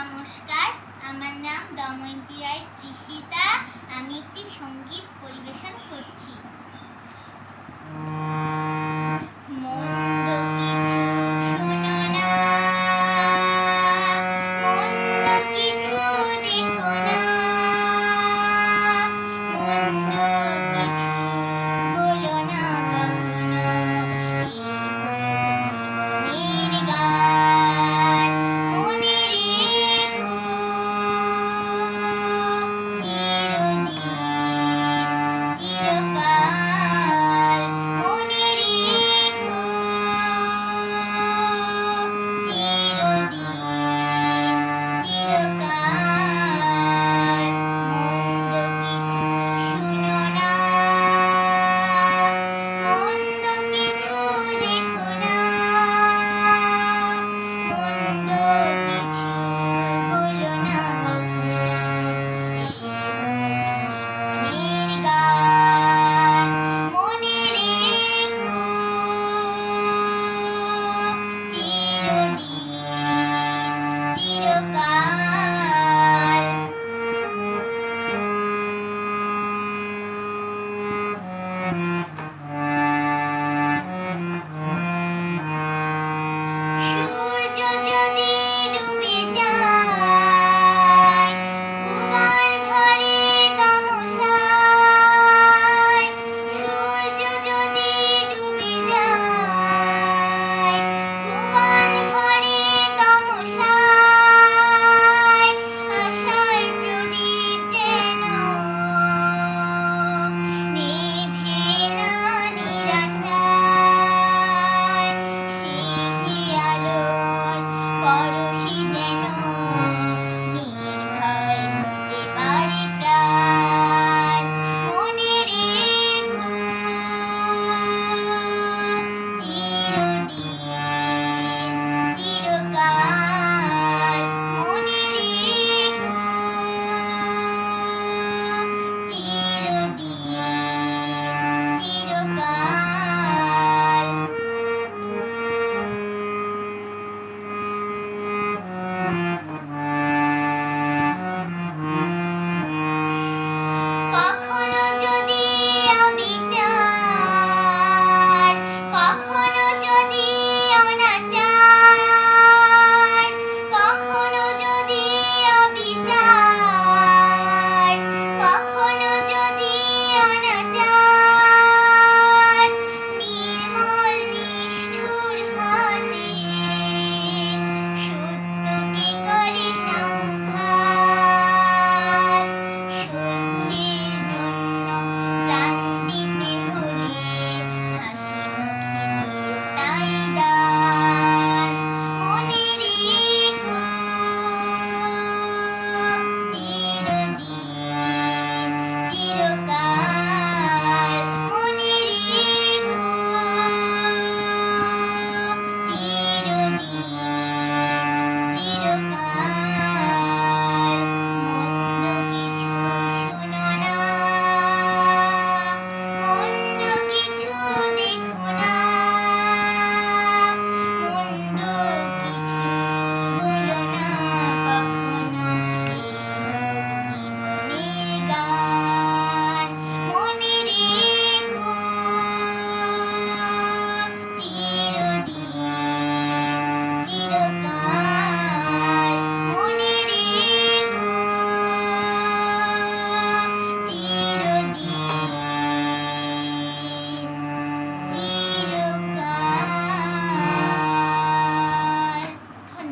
নমস্কার। আমার নাম দময়ন্তী রায় তৃষিতা আমি একটি সংগীত পরিবেশন করছি।